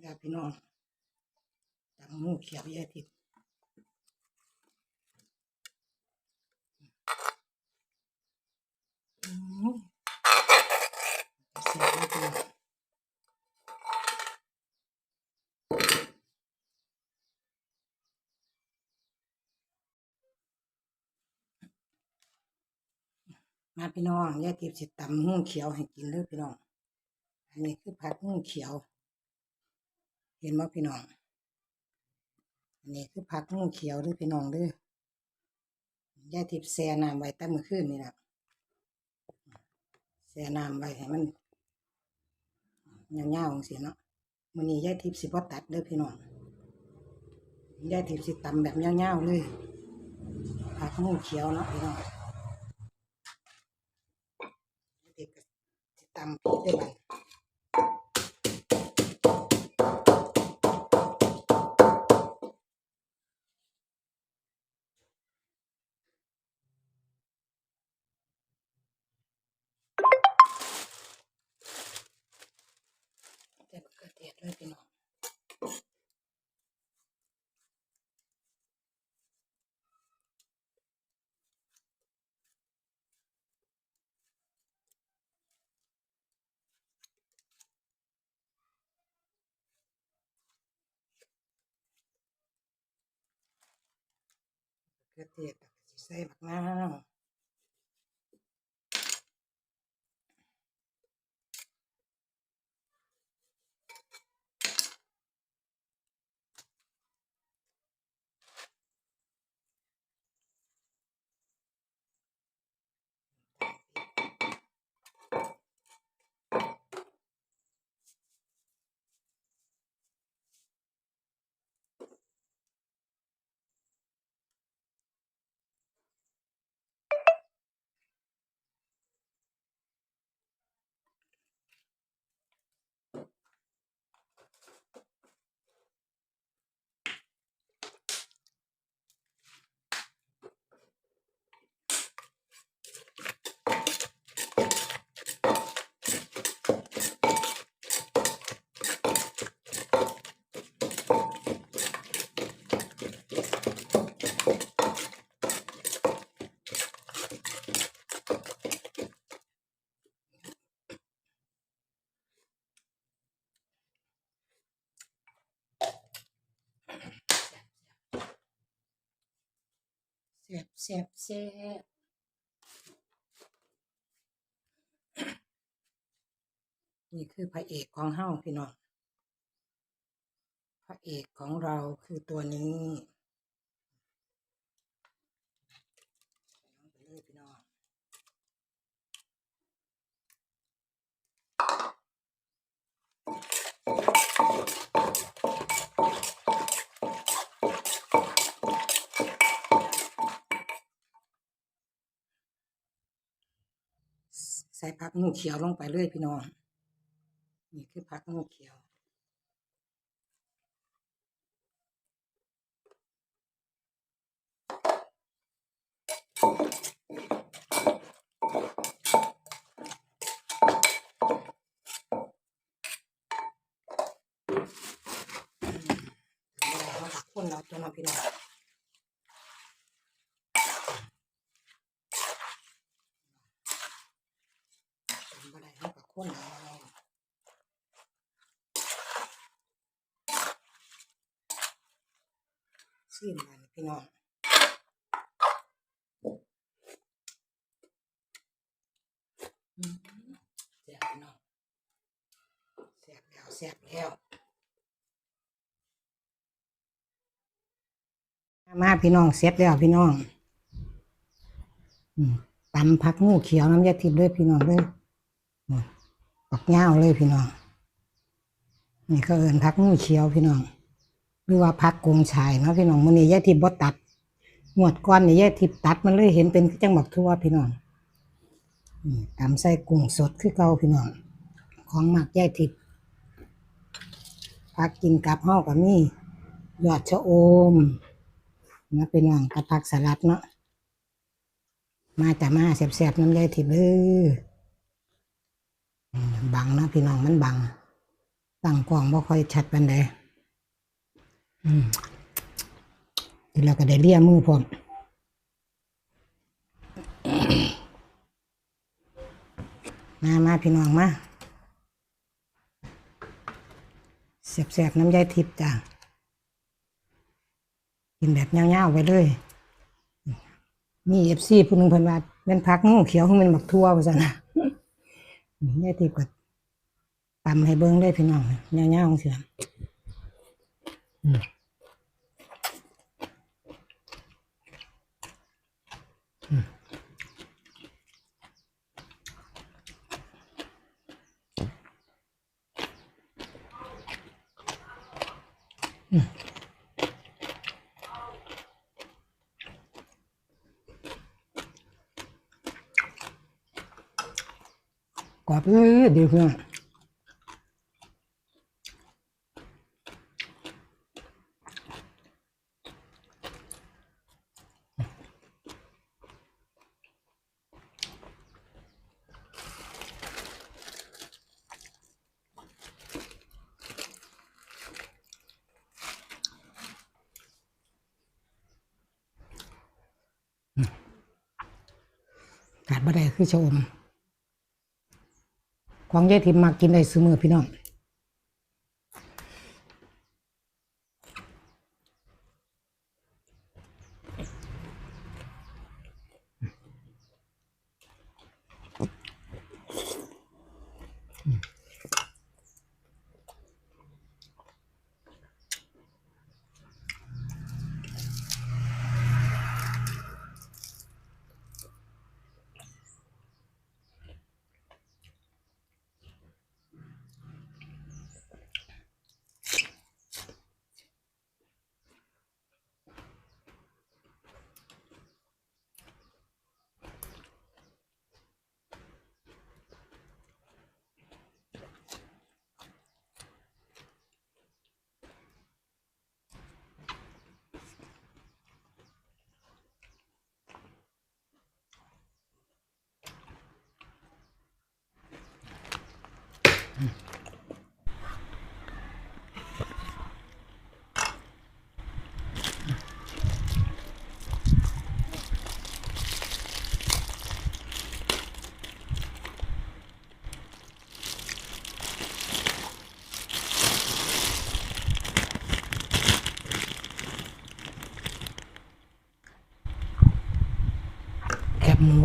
แล้วพี่น้องตำงูเขียวยายทิพย์อืมเสียบเลยพี่น้องมาพี่น้องยายทิพย์สิตำงูเขียวให้กินเลยพี่น้อง อันนี้คือผัดงูเขียว เห็นไหมพี่น้อง อันนี้คือผักงูเขียวด้วยพี่น้องด้วยยายทิพย์แช่น้ำไว้ตั้งมื่อคืนนี่แหละแช่น้ำไว้ให้มันเงาๆของเสียเนาะมื้อนี้ยายทิพย์สิบ่ตัดเด้อพี่น้องยายทิพย์สิตำแบบเงาๆเลยผักงูเขียวเนาะพี่น้องยายทิพย์ก็สิตำได้บัด แต่มะเขือเทศเลยพี่น้องมะเขือเทศแล้วก็สิใส่บักนาวแซ่บแซ่บแซ่บนี่คือพระเอกของเฮาพี่น้อง พระเอกของเราคือตัวนี้ไปเลยพี่น้อง ใส่ผักงูเขียวลงไปเลยพี่น้อง นี่คือผักงูเขียวเราตักคนเราตัวน้องพี่น้องทำบ่ได้เรากับ คนเราซีมมันพี่น้องอืมแซ่บพี่น้องแซ่บแล้วแซ่บแล้วมาพี่น้องเสร็จแล้วพี่น้องอืมตำผักงูเขียวน้ำยาทิพย์ด้วยพี่น้องด้วย ปักเงาวเลยพี่น้อง นี่ก็เอินผักงูเขียวพี่น้อง หรือว่าผักกงชายเนาะพี่น้องมื้อนี้ยายทิพย์บ่ตัดงวดก้อนนี่ยายทิพย์ตัดมันเลยเห็นเป็นจังบักทั่วพี่น้องตำใส่กุ้งสดคือเก่าพี่น้อง ของหมักยายทิพย์ผักกินกับเฮากับนี่ยอดชะโอมนะเป็นว่างกับผักสลัดเนาะมาแต่มาแสบๆน้ำยายทิพย์เลยอืม บังนะพี่น้องมันบังตั้งกล้องบ่ค่อยชัดปานใดอืมทีแล้วก็ได้เลียมือพร้อมมามาพี่น้องมาเสียบๆน้ำยายทิพย์จ้ะกินแบบเงาวๆไปเลยมีเอฟซีผู้หนึงเพิ่นว่าเป็นพักงูเขียวของมันบักทั่วว่าซั่นนะ ยายทิพย์ก็ตำให้เบิ่งได้พี่น้องเงาวๆของเสียอืมอืม กรอบเลยเดี๋ยวเพื่อนขาดบ่ได้คือชม ของยายทิมมากกินได้ซื้อมือพี่น้อง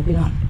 แ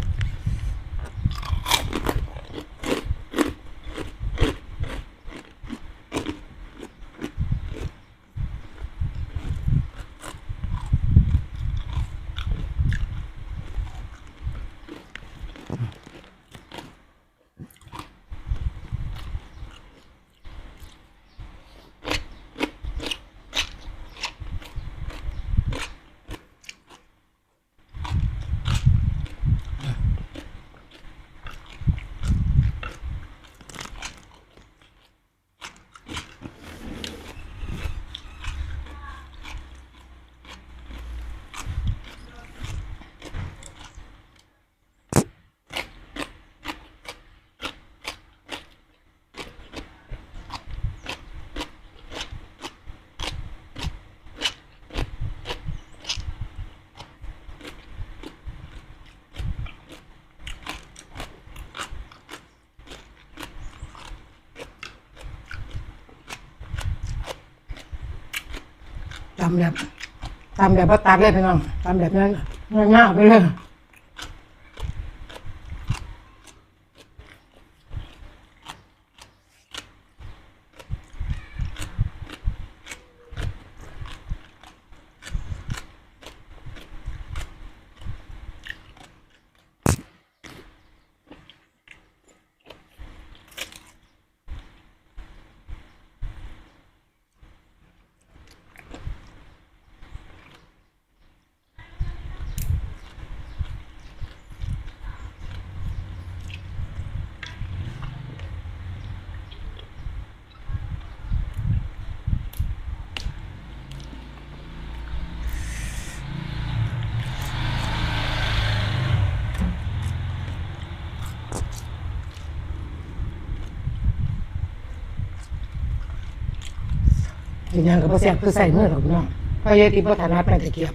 ำแบบตำแบบว่าตัดเลยพี่น้องตำแบบนั้นง่ายๆไปเลย เป็นยังกับพ่อแซ่บคือใส่มือหรอกพี่น้องเพราะยายติบ่ถนัดแม่ตะเกียบ